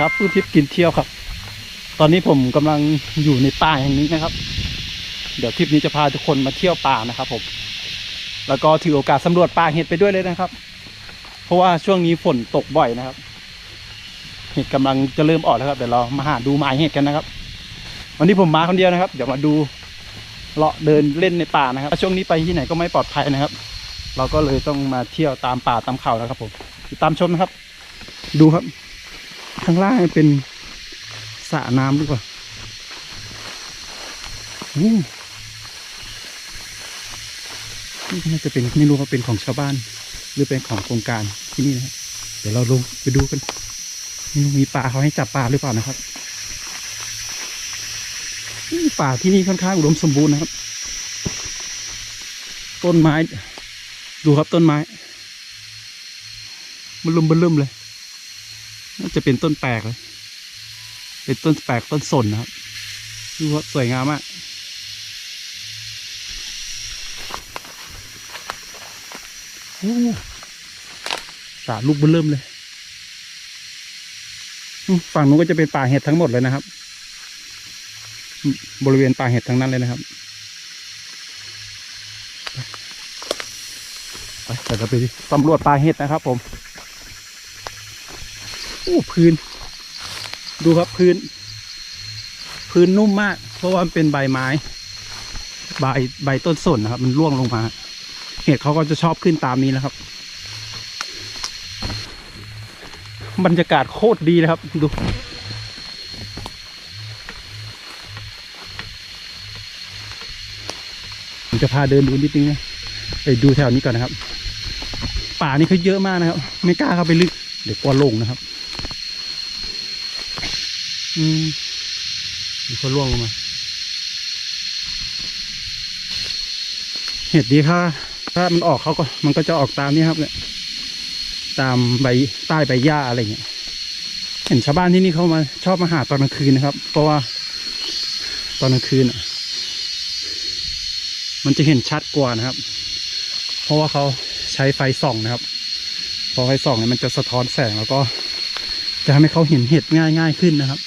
ครับผู้ทิพย์กินเที่ยวครับ ตอนนี้ผมกำลังอยู่ในป่าแห่งนี้นะครับ เดี๋ยวคลิปนี้จะพาทุกคนมาเที่ยวป่านะครับ ผม แล้วก็ถือโอกาสสำรวจป่าเห็ดไปด้วยเลยนะครับ เพราะว่าช่วงนี้ฝนตกบ่อยนะครับ เห็ดกำลังจะเริ่มออกแล้วครับเดี๋ยวเรามาหาดูหมายเห็ดกันนะครับ วันนี้ผมมาคนเดียวนะครับ เดี๋ยวมาดูเลาะเดินเล่นในป่านะครับช่วงนี้ไปที่ไหนก็ไม่ปลอดภัยนะครับ เราก็เลยต้องมาเที่ยวตามป่าตามเขานะครับผมติดตามชมนะครับ ดูครับ ข้างล่างเป็นสระน้ำดีกว่าอู้นี่น่าจะเป็นไม่รู้ว่าเป็นของชาวบ้าน หรือเป็นของโครงการที่นี่นะเดี๋ยวเราลงไปดูกันไม่รู้มีปลาเขาให้จับปลาหรือเปล่านะครับป่าที่นี่ค่อนข้างอุดมสมบูรณ์นะครับ ต้นไม้ ดูครับต้นไม้ มันลุมเบลุ่มเลย น่าจะเป็นต้นแปลกเลย เป็นต้นแปลกต้นสนนะครับดูครับสวยงามมากโอ้สาลูกเบลุ่มเลย ฝั่งนู้นก็จะเป็นป่าเห็ดทั้งหมดเลยนะครับ บริเวณป่าเห็ดทั้งนั้นเลยนะครับ ไปเดี๋ยวเราไปสำรวจป่าเห็ดนะครับผม โอ้พื้น ดูครับพื้น พื้นนุ่มมาก เพราะว่ามันเป็นใบไม้ ใบใบต้นสนนะครับ มันร่วงลงมาเห็ดเขาก็จะชอบขึ้นตามนี้นะครับ บรรยากาศโคตรดีนะครับ ดูผมจะพาเดินดูนิดนึงนะไปดูแถวนี้ก่อนนะครับ ป่านี่เขาเยอะมากนะครับ ไม่กล้าเข้าไปลึก เดี๋ยวกลัวลงนะครับ อืมเดี๋ยวเขาล่วงลงมา เห็ดดีค่ะถ้ามันออกเขาก็ มันก็จะออกตามนี้ครับ เนี่ย ตามใบใต้ใบหญ้าอะไรเงี้ย เห็นชาวบ้านที่นี่เขามาชอบมาหาตอนกลางคืนนะครับ เพราะว่าตอนกลางคืนอะมันจะเห็นชัดกว่านะครับ เพราะว่าเขาใช้ไฟส่องนะครับ พอไฟส่องเนี่ยมันจะสะท้อนแสงแล้วก็ จะทำให้เขาเห็นเห็ดง่ายง่ายขึ้นนะครับ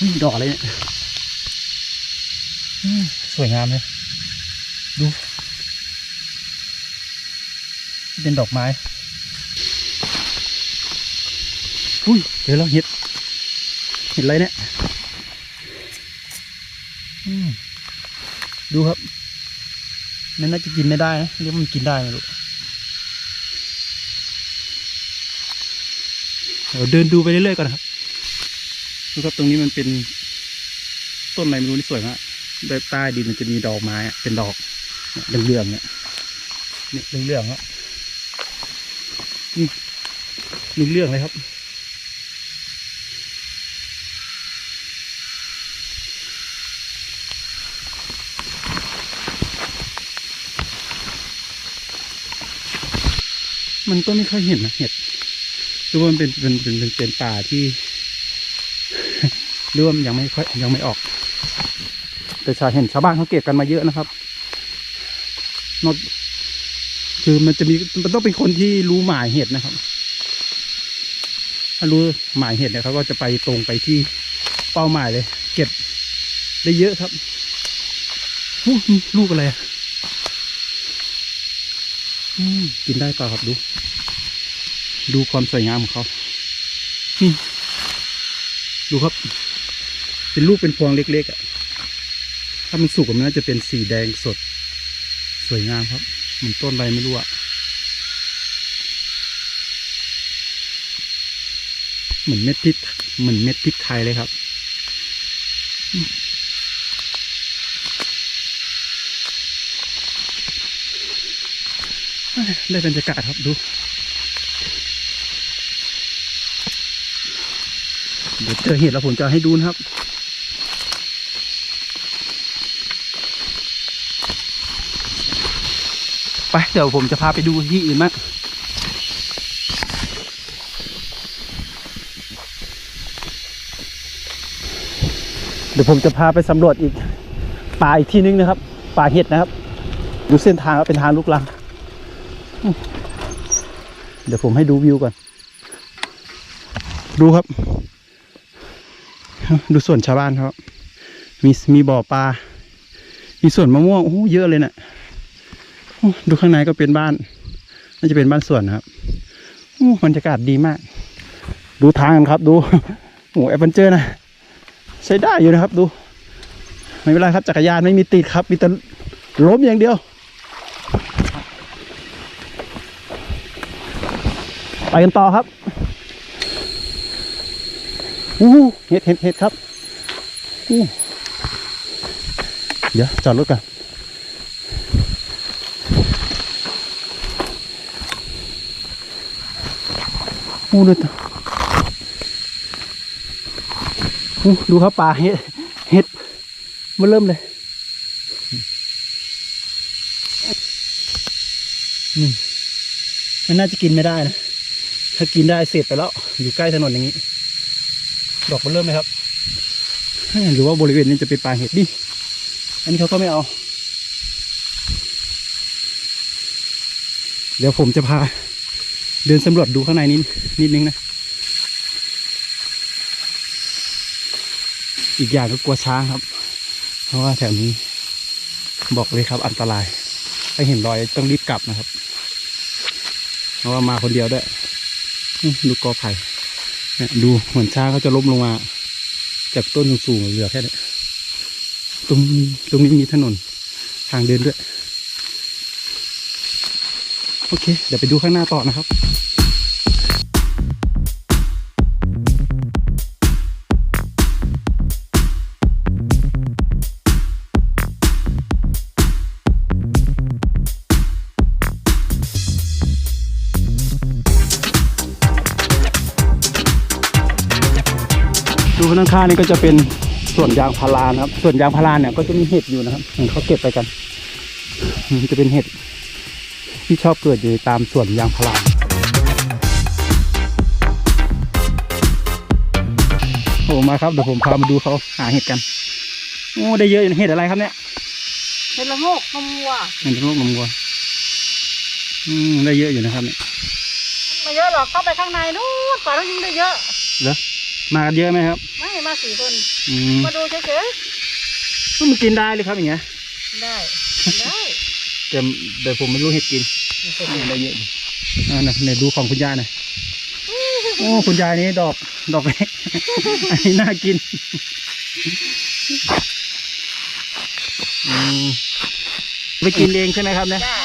อืมดอกอะไรเนี่ยอืมสวยงามเลยดู เป็นดอกไม้อุ้ยเดี๋ยวเราเห็ดเห็ดอะไรเนี่ยอืมดูครับนั่นน่าจะกินไม่ได้นะหรือมันกินได้ไม่รู้เดี๋ยวเดินดูไปเรื่อยๆก่อนนะครับ ดูครับตรงนี้มันเป็นต้นอะไรไม่รู้นี่สวยมากใต้ดินมันจะมีดอกไม้เป็นดอกเนี่ยเหลืองๆเนี่ยเนี่ยเหลืองๆอะนี่เหลืองๆเลยครับมันก็ไม่ค่อยเห็นนะเห็ดหรือว่ามันเป็นเป็นเป็นเป็นป่าที่ หรือว่ามันยังไม่ค่อยยังไม่ออก แต่ชาเห็นชาวบ้านเขาเก็บกันมาเยอะนะครับนอกคือมันจะมีมันต้องเป็นคนที่รู้หมายเห็ดนะครับ ถ้ารู้หมายเห็ดเนี่ยเขาก็จะไปตรงไปที่เป้าหมายเลย เก็บได้เยอะครับอู้ลูกอะไรอะอืมกินได้เปล่าครับดู ดูความสวยงามของเขานี่ดูครับ เป็นลูกเป็นพวงเล็กๆอะ่ะ ถ้ามันสุกมันน่าจะเป็นสีแดงสด สวยงามครับมือนต้นอะไรไม่รู้อะเหมือนเม็ดพริกเหมือนเม็ดพริกไทยเลยครับ ได้บรรยากาศครับดูเดี๋ยวเจอเห็ดแล้วผมจะให้ดูนะครับ ไปเดี๋ยวผมจะพาไปดูที่อื่นมากเดี๋ยวผมจะพาไปสำรวจอีกป่าอีกที่นึงนะครับ ป่าเห็ดนะครับดูเส้นทางเป็นทางลูกลัง เดี๋ยวผมให้ดูวิวก่อน ดูครับ ดูสวนชาวบ้านเขามีมีบ่อปลา มีสวนมะม่วงโอ้เยอะเลยเนะ่ะ ดูข้างในก็เป็นบ้านน่าจะเป็นบ้านสวนครับโอ้บรรยากาศดีมาก ดูทางกันครับ ดูโอ้แอปเปิลเจอร์นะใช้ได้อยู่นะครับ ดู ไม่เป็นไรครับจักรยานไม่มีติดครับ มีแต่ล้มอย่างเดียว ไปกันต่อครับอู้เห็ดเห็ดเห็ดครับอู้เดี๋ยวจอดรถกัน อู้ดูตัวอู้ดูครับปลาเห็ดเห็ดมันเริ่มเลยนี่มันน่าจะกินไม่ได้นะ ถ้ากินได้เสร็จไปแล้ว อยู่ใกล้ถนนอย่างนี้ ดอกมันเริ่มเลยครับหรือว่าบริเวณนี้จะเป็นปลาเห็ดดิ อันนี้เขาก็ไม่เอา เดี๋ยวผมจะพา เดินสำรวจดูข้างในนิดนิดนึงนะ อีกอย่างก็กลัวช้างครับ เพราะว่าแถวนี้บอกเลยครับอันตราย ถ้าเห็นรอยต้องรีบกลับนะครับ เพราะว่ามาคนเดียวด้วยดูกอไผ่เนี่ยดูเหมือนช้างเขาจะล้มลงมา จากต้นสูงๆเหลือแค่นี้ตรงตรงนี้มีถนนทางเดินด้วย โอเค เดี๋ยวไปดูข้างหน้าต่อนะครับดูข้างข้างนี่ก็จะเป็นส่วนยางพารานะครับ ส่วนยางพาราเนี่ยก็จะมีเห็ดอยู่นะครับเห็นเขาเก็บไปกัน มันจะเป็นเห็ด ที่ชอบเกิดอยู่ตามส่วนยางพาราโอ้มาครับเดี๋ยวผมพามาดูเขาหาเห็ดกัน โอ้ได้เยอะอยู่นะเห็ดอะไรครับเนี่ยเห็ดละโงกนมวัวเห็ดลูกนมวัวอืมได้เยอะอยู่นะครับเนี่ยไม่เยอะหรอกเข้าไปข้างในนู้นป่าต้องยิงได้เยอะเหรอมากันเยอะไหมครับ ไม่มาสี่คนอืมมาดูเฉยมันกินได้เลยครับอย่างเงี้ยๆได้ ได้แต่เดี๋ยวผมไม่รู้เห็ดกินได้เยอะอยู่อ่านะเนี่ยดูของคุณยายหน่อยโอ้คุณยายนี่ดอกดอกเล็กอันนี้น่ากินอืมไปกินเองใช่ไหมครับเนี่ยจ้า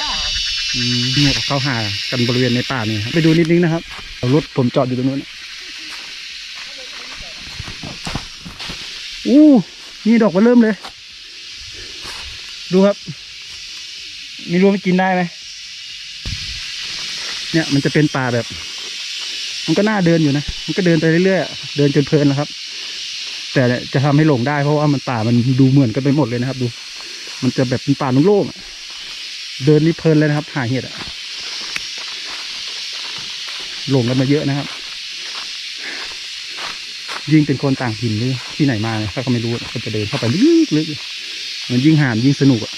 อืมเนี่ยเขาหากันบริเวณในป่านี่ครับไปดูนิดนึงนะครับเอารถผมจอดอยู่ตรงนู้นอู้นี่ดอกมาเริ่มเลย ดูครับ ไม่รู้ว่ามันกินได้ไหมเนี่ยมันจะเป็นป่าแบบ มันก็น่าเดินอยู่นะ มันก็เดินไปเรื่อยๆ เดินจนเพลินนะครับ แต่จะทำให้หลงได้เพราะว่ามันป่ามันดูเหมือนกันไปหมดเลยนะครับ ดู มันจะแบบเป็นป่าโล่งๆเดินนี่เพลินเลยนะครับหาเห็ดอะหลงกันมาเยอะนะครับ ยิ่งเป็นคนต่างถิ่นหรือที่ไหนมาเนี่ยถ้าเขาไม่รู้ก็จะเดินเข้าไปลึกๆมันยิ่งหามยิ่งสนุกอะ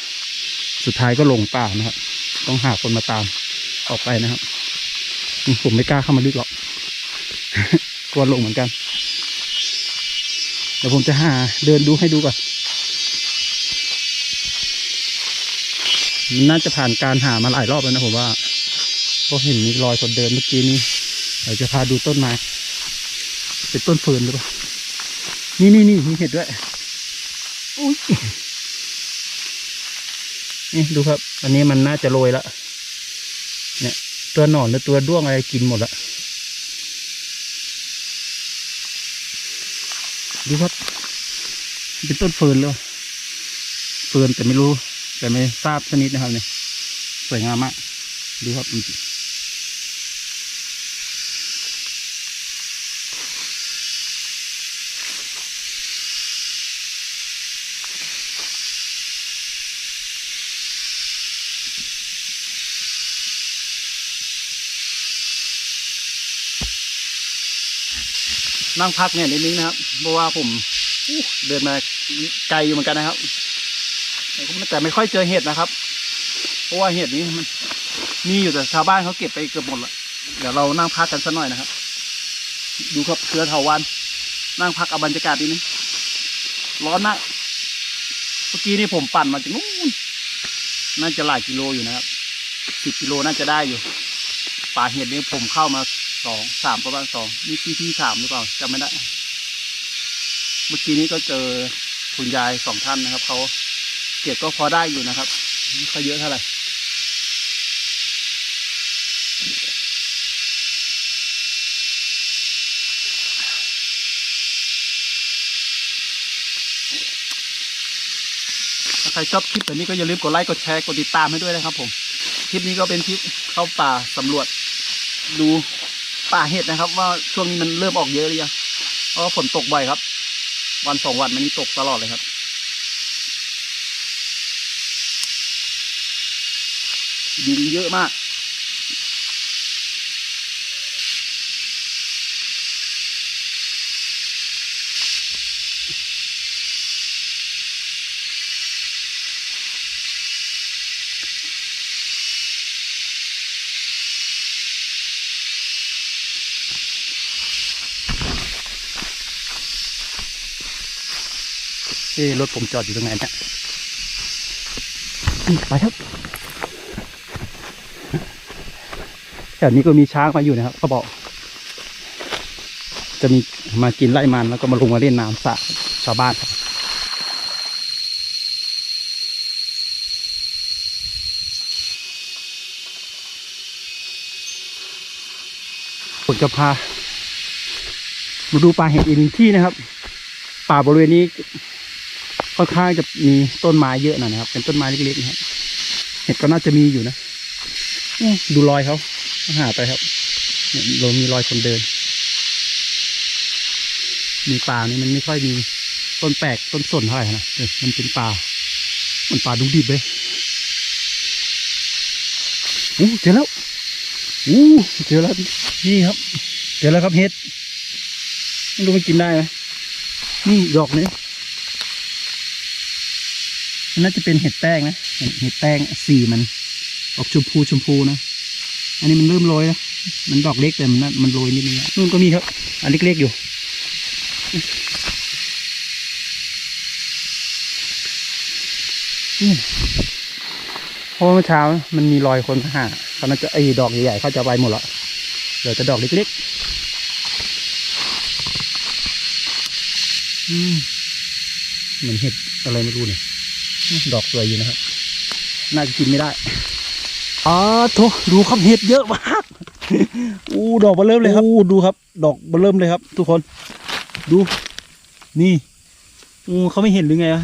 สุดท้ายก็ลงป่านะครับ ต้องหาคนมาตามออกไปนะครับ ผมไม่กล้าเข้ามาลึกหรอกกลัวลงเหมือนกันเดี๋ยวผมจะหาเดินดูให้ดูก่อนน่าจะผ่านการหามาหลายรอบแล้วนะผมว่าเพราะเห็นมีรอยคนเดินเมื่อกี้นี้เดี๋ยวจะพาดูต้นไม้เป็นต้นเฟิร์นหรือเปล่านี่นี่นี่มีเห็ดด้วยอุ้ย นี่ดูครับ อันนี้มันน่าจะโรยละเนี่ย ตัวหนอนหรือตัวด้วงอะไรกินหมดละดูครับ เป็นต้นเฟิร์นเลยเฟิร์นแต่ไม่รู้ แต่ไม่ทราบชนิดนะครับเนี่ยสวยงามมากดูครับจริง นั่งพักเนี่ยนิดนึงนะครับ เพราะว่าผมเดินมาไกลอยู่เหมือนกันนะครับแต่ไม่ค่อยเจอเห็ดนะครับ เพราะว่าเห็ดนี้มันมีอยู่แต่ชาวบ้านเขาเก็บไปเกือบหมดละเดี๋ยวเรานั่งพักกันสักหน่อยนะครับ ดูครับเครือเถาวันนั่งพักเอาบรรยากาศดีนึงร้อนมากเมื่อกี้นี่ผมปั่นมาจากนู้นน่าจะหลายกิโลอยู่นะครับสิบกิโลน่าจะได้อยู่ ป่าเห็ดนี่ผมเข้ามา สองสามประมาณสองนี่ที่ที่สามหรือเปล่าจำไม่ได้เมื่อกี้นี้ก็เจอคุณยายสองท่านนะครับเขาเก็บก็พอได้อยู่นะครับไม่ค่อยเยอะเท่าไหร่ใครชอบคลิปแบบนี้ก็อย่าลืมกดไลค์กดแชร์กดติดตามให้ด้วยนะครับผม คลิปนี้ก็เป็นคลิปเข้าป่าสำรวจดู ป่าเห็ดนะครับ ว่าช่วงนี้มันเริ่มออกเยอะหรือยังเพราะฝนตกบ่อยครับ วันสองวันมันนี้ตกตลอดเลยครับ ยุงเยอะมาก เอ้รถผมจอดอยู่ตรงไหนเนี่ยไปครับแถวนี้ก็มีช้างมาอยู่นะครับเขาบอก จะมีมากินไล่มันแล้วก็มาลงมาเล่นน้ำสระชาวบ้านครับผมจะพามาดูปลาเห็ดอีกหนึ่งที่นะครับ ป่าบริเวณนี้ ค่อนข้างจะมีต้นไม้เยอะหน่อยนะครับ เป็นต้นไม้เล็กๆนะครับเห็ดก็น่าจะมีอยู่นะดูรอยเขาหาไปครับเนี่ยเรามีรอยคนเดิน มีป่านี่มันไม่ค่อยมีต้นแปลกต้นสนเท่าไหร่นะเออมันเป็นป่า มันป่าดุดิบเลยอู้เจอแล้วอู้เจอแล้วนี่ครับ เจอแล้วครับเห็ดไม่รู้มันกินได้ไหมนี่ดอกนี้ น่าจะเป็นเห็ดแป้งนะเห็ดเห็ดแป้งสีมัน ออกชมพูชมพูนะอันนี้มันเริ่มโรยแล้วมันดอกเล็กแต่มันน่ะมันโรยนิดนึงอะนู่นก็มีครับ อันเล็กๆอยู่อืมเพราะเมื่อเช้ามันมีรอยคนหาเขาน่าจะไอ้ดอกใหญ่ๆเขาจะไปหมดล้วเหลือแต่ดอกเล็กๆเหมือนเห็ดอะไรไม่รู้เนี่ย ดอกสวยอยู่นะครับน่าจะกินไม่ได้อ๋อโถดูครับเห็ดเยอะมากอู้ดอกเบอเริ่มเลยครับอู้ดูครับ ดอกเบอเริ่มเลยครับ ทุกคน ดู นี่อู้เขาไม่เห็นหรือไงวะ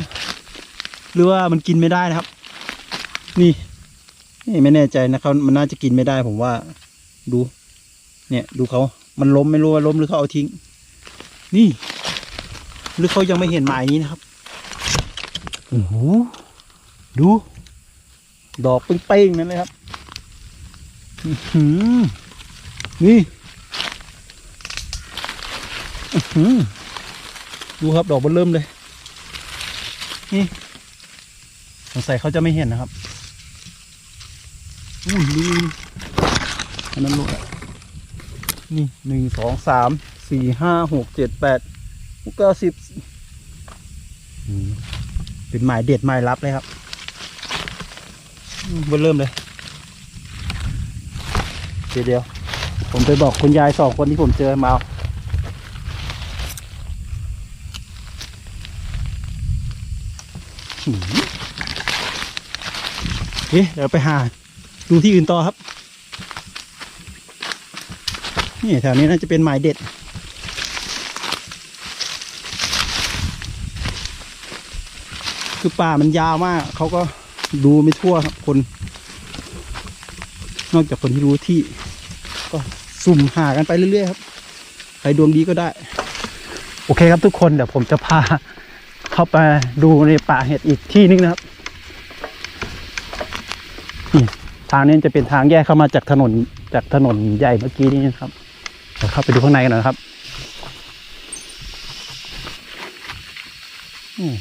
หรือว่ามันกินไม่ได้นะครับ นี่นี่ไม่แน่ใจนะครับ มันน่าจะกินไม่ได้ผมว่า ดู เนี่ยดูเขา มันล้มไม่รู้ว่าล้มหรือเขาเอาทิ้ง นี่ หรือเขายังไม่เห็นหมายนี้นะครับ โอ้โหดู ดอกเป้งๆนั่นเลยครับนี่ดูครับดอกบนเริ่มเลย นี่สงสัยเขาจะไม่เห็นนะครับอุ้ยนี่อันนั้นลงนี่หนึ่งสองสามสี่ห้าหกเจ็ดแปดเก้าสิบ เป็นหมายเด็ดหมายลับเลยครับมเบิ่มเริ่มเลย เดี๋ยวเดียวผมไปบอกคุณยายสองคนที่ผมเจอมาเอาหืมเอ๊ะเดี๋ยวไปหา ดูที่อื่นต่อครับ นี่แถวนี้น่าจะเป็นหมายเด็ด คือป่ามันยาวมาก เขาก็ดูไม่ทั่วครับคน นอกจากคนที่รู้ที่ ก็สุ่มหากันไปเรื่อยๆครับ ใครดวงดีก็ได้ โอเคครับทุกคนเดี๋ยวผมจะพาเข้าไปดูในป่าเห็ดอีกที่นึงนะครับนี่ทางนี้จะเป็นทางแยกเข้ามาจากถนนจากถนนใหญ่เมื่อกี้นี้นะครับเดี๋ยวเข้าไปดูข้างในกันหน่อยนะครับ อืม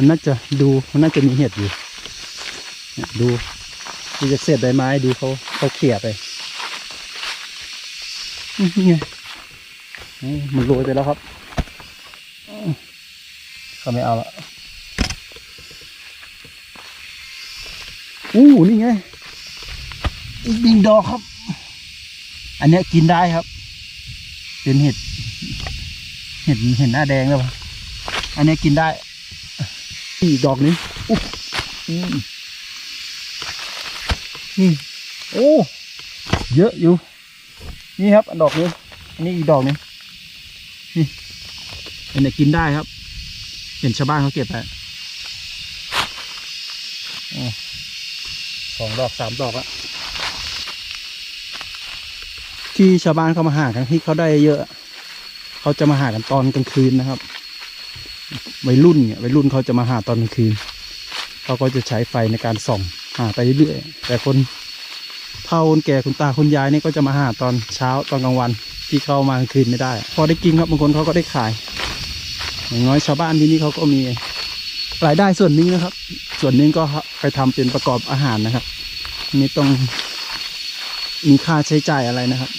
มันน่าจะดูมันน่าจะมีเห็ดอยู่เนี่ยดูดูจากเศษใบไม้ดูเขาเขาเขี่ยไปนี่ไงมันโรยไปแล้วครับเขาไม่เอาละอู้นี่ไงอีกหนึ่งดอกครับ อันนี้กินได้ครับ เป็นเห็ด เห็ดเห็ดหน้าแดงแล้วอันนี้กินได้ อีกดอกนี้อุ๊ยอืมนี่โอ้เยอะอยู่ นี่ครับ อันดอกนี้อันนี้อีกดอกหนึงนี่อันเนี้ยกินได้ครับ เห็นชาวบ้านเขาเก็บไปโอ้สองดอกสามดอกอะที่ชาวบ้านเขามาหากันที่เขาได้เยอะ เขาจะมาหากันตอนกลางคืนนะครับ วัยรุ่นเนี่ยวัยรุ่นเขาจะมาหาตอนกลางคืนเขาก็จะใช้ไฟในการส่องหาไปเรื่อยๆแต่คนเฒ่าคนแก่คุณตาคุณยายนี่ก็จะมาหาตอนเช้าตอนกลางวันที่เขามากลางคืนไม่ได้ พอได้กินครับบางคนเขาก็ได้ขาย อย่างน้อยชาวบ้านที่นี่เขาก็มีรายได้ส่วนนึงนะครับ ส่วนนึงก็ไปทำเป็นประกอบอาหารนะครับไม่ต้องมีค่าใช้จ่ายอะไรนะครับ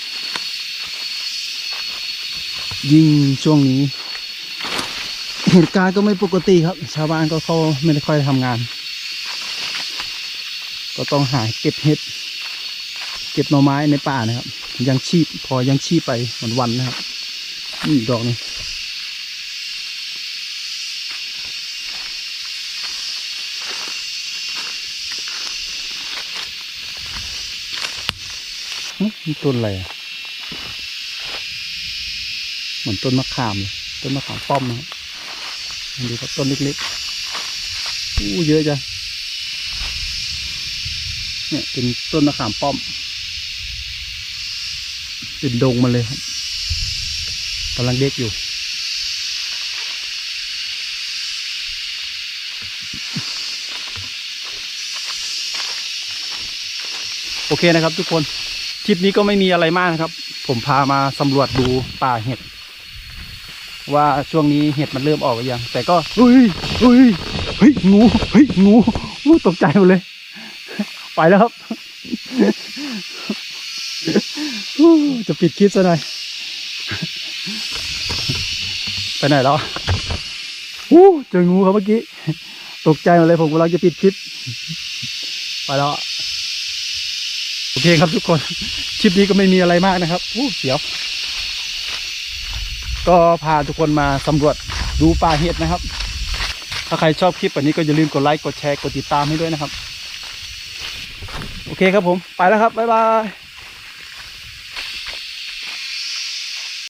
ยิ่งช่วงนี้ เหตุการณ์ก็ไม่ปกติครับ ชาวบ้านก็เขาไม่ได้ค่อยทำงาน ก็ต้องหาเก็บเห็ด เก็บหน่อไม้ในป่านะครับ ยังชีพพอยังชีพไปวันๆนนะครับนี่ดอกนึงนี่ต้นอะไรอะเหมือนต้นมะขามเลยต้นมะขามป้อมนะครับ ดูครับต้นเล็กๆอู้เยอะจังเนี่ยเป็นต้นมะขามป้อมเป็นดงมาเลยครับกำลังเด็กอยู่ โอเคนะครับทุกคน คลิปนี้ก็ไม่มีอะไรมากนะครับ ผมพามาสำรวจดูป่าเห็ด ว่าช่วงนี้เห็ดมันเริ่มออกหรือยัง แต่ก็เฮ้ยเฮ้ยเฮ้ยงูเฮ้ยงูงูตกใจหมดเลย ไปแล้วครับ จะปิดคลิปซะหน่อย ไปไหนแล้วอู้เจองูครับเมื่อกี้ ตกใจหมดเลยผมกำลังจะปิดคลิป ไปแล้วโอเคครับทุกคน คลิปนี้ก็ไม่มีอะไรมากนะครับอู้เสียว ก็พาทุกคนมาสำรวจดูป่าเห็ดนะครับ ถ้าใครชอบคลิปแบบนี้ก็อย่าลืมกดไลค์กดแชร์กดติดตามให้ด้วยนะครับ โอเคครับผม ไปแล้วครับ บ๊ายบาย